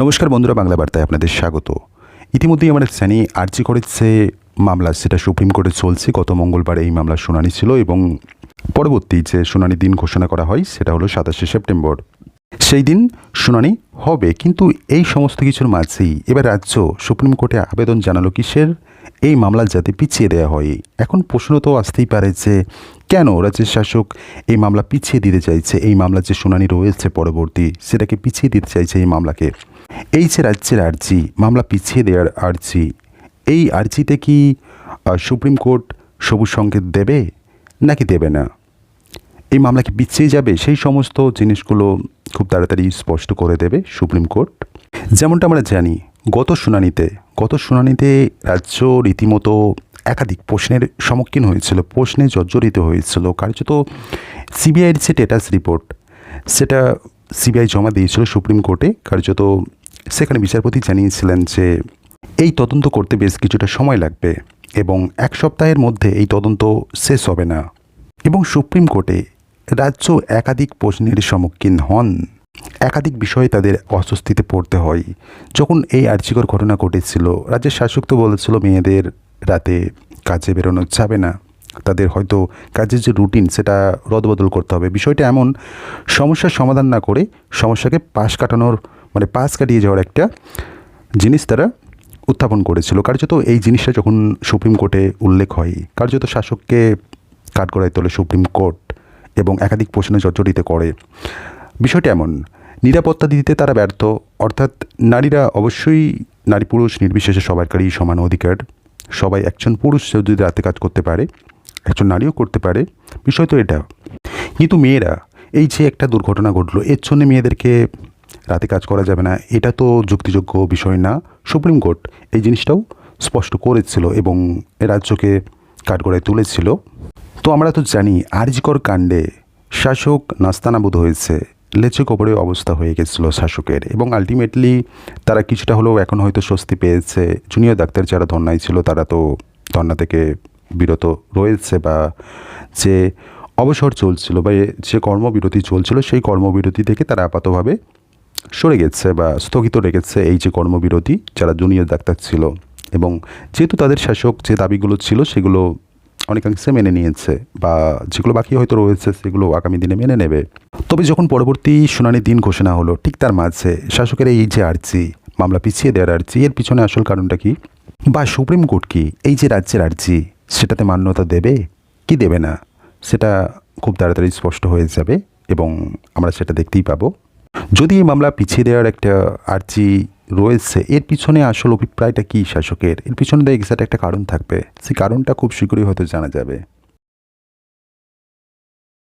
নমস্কার বন্ধুরা, বাংলা বার্তায় আপনাদের স্বাগত। ইতিমধ্যেই আমরা জানি আর্জি করেছে মামলা, সেটা সুপ্রিম কোর্টে চলছে। গত মঙ্গলবার এই মামলার শুনানি ছিল এবং পরবর্তী যে শুনানি দিন ঘোষণা করা হয়, সেটা হলো সাতাশে সেপ্টেম্বর। সেই দিন শুনানি হবে, কিন্তু এই সমস্ত কিছুর মাঝেই এবার রাজ্য সুপ্রিম কোর্টে আবেদন জানালো কিসের? এই মামলা যাতে পিছিয়ে দেওয়া হয়। এখন প্রশ্ন তো আসতেই পারে যে কেন রাজ্যের শাসক এই মামলা পিছিয়ে দিতে চাইছে? এই মামলার যে শুনানি রয়েছে পরবর্তী, সেটাকে পিছিয়ে দিতে চাইছে এই মামলাকে। এই যে রাজ্যের আর্জি, মামলা পিছিয়ে দেওয়ার আর্জি, এই আর্জিতে কি সুপ্রিম কোর্ট সবুজ সংকেত দেবে, নাকি দেবে না? এই মামলা কি পিছিয়ে যাবে? সেই সমস্ত জিনিসগুলো খুব তাড়াতাড়ি স্পষ্ট করে দেবে সুপ্রিম কোর্ট। যেমনটা আমরা জানি, গত শুনানিতে গত শুনানিতে রাজ্য রীতিমতো একাধিক প্রশ্নের সম্মুখীন হয়েছিল, প্রশ্নে জর্জরিত হয়েছিল, কার্যত সিবিআইয়ের যে স্টেটাস রিপোর্ট সেটা সিবিআই জমা দিয়েছিল সুপ্রিম কোর্টে, কার্যত সেখানে বিচারপতি জানিয়েছিলেন যে এই তদন্ত করতে বেশ কিছুটা সময় লাগবে এবং এক সপ্তাহের মধ্যে এই তদন্ত শেষ হবে না। এবং সুপ্রিম কোর্টে রাজ্য একাধিক প্রশ্নের সম্মুখীন হন। একাধিক বিষয়ে তাদের অস্বস্তিতে পড়তে হয়। যখন এই আর্চিকর ঘটনা ঘটেছিল, রাজ্যের শাসক তো বলেছিল, মেয়েদের রাতে কাজে বেরোনো যাবে না। তাদের হয়তো কাজের যে রুটিন, সেটা রদবদল করতে হবে। বিষয়টা এমন সমস্যার সমাধান না করে সমস্যাকে পাশ কাটানোর মানে পাশ কাটিয়ে যাওয়ার একটা জিনিস তারা উত্থাপন করেছিল। কার্যত এই জিনিসটা যখন সুপ্রিম কোর্টে উল্লেখ হয়, কার্যত শাসককে কাঠগড়ায় তোলে সুপ্রিম কোর্ট এবং একাধিক প্রশ্নে জর্জরিত করে। বিষয়টা এমন, নিরাপত্তা দিতে তারা ব্যর্থ, অর্থাৎ নারীরা অবশ্যই নারী পুরুষ নির্বিশেষে সবাইকারই সমান অধিকার। সবাই একজন পুরুষ যদি রাতে কাজ করতে পারে, একজন নারীও করতে পারে। বিষয় তো এটা। কিন্তু মেয়েরা, এই যে একটা দুর্ঘটনা ঘটলো, এর জন্য মেয়েদেরকে রাতে কাজ করা যাবে না। এটা তো যুক্তিযোগ্য বিষয় না। সুপ্রিম কোর্ট এই জিনিসটাও স্পষ্ট করেছিল এবং রাজ্যকে কাঠগড়ায় তুলেছিল। তো আমরা তো জানি, আরজিকর কাণ্ডে শাসক নাস্তানাবুদ হয়েছে। লেচে কবরে অবস্থা হয়ে গেছিল শাসকের এবং আলটিমেটলি তারা কিছুটা হলেও এখন হয়তো স্বস্তি পেয়েছে। জুনিয়র ডাক্তার যারা ধর্নায় ছিল, তারা তো ধর্না থেকে বিরত রয়েছে বা যে অবসর চলছিল বা যে কর্মবিরতি চলছিল, সেই কর্মবিরতি থেকে তারা আপাতভাবে সরে গেছে বা স্থগিত রেখেছে এই যে কর্মবিরতি যারা জুনিয়র ডাক্তার ছিল এবং যেহেতু তাদের শাসক যে দাবিগুলো ছিল সেগুলো অনেকাংশে মেনে নিয়েছে বা যেগুলো বাকি হয়তো রয়েছে সেগুলো আগামী দিনে মেনে নেবে। তবে যখন পরবর্তী শুনানির দিন ঘোষণা হলো, ঠিক তার মাঝে শাসকের এই যে আর্জি, মামলা পিছিয়ে দেওয়ার আর্জি, এর পিছনে আসল কারণটা কি? বা সুপ্রিম কোর্ট কি এই যে রাজ্যের আর্জি, সেটাতে মান্যতা দেবে? কি দেবে না? সেটা খুব তাড়াতাড়ি স্পষ্ট হয়ে যাবে এবং আমরা সেটা দেখতেই পাবো। যদি এই মামলা পিছিয়ে দেওয়ার একটা আর্জি রয়েছে, এর পিছনে আসল অভিপ্রায়টা কী শাসকের? এর পিছনে এক্সাক্ট একটা কারণ থাকবে। সেই কারণটা খুব শীঘ্রই হয়তো জানা যাবে।